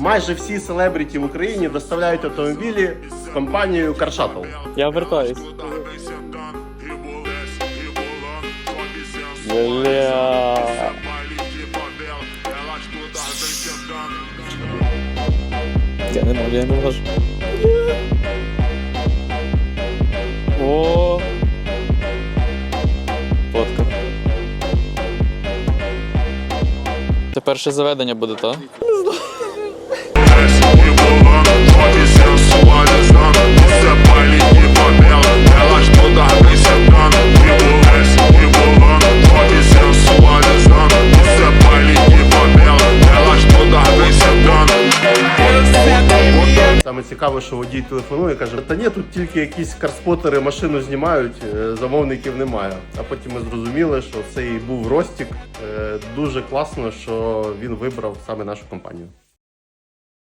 майже всі селебріті в Україні доставляють автомобілі з компанією Shuttle. Я вертаюсь. Я не можу, я не можу. О. Фотка. Це перше заведення буде, так? Саме цікаве, що водій телефонує, каже: та ні, тут тільки якісь карспотери машину знімають, е, замовників немає. А потім ми зрозуміли, що це і був Ростік. Е, Дуже класно, що він вибрав саме нашу компанію.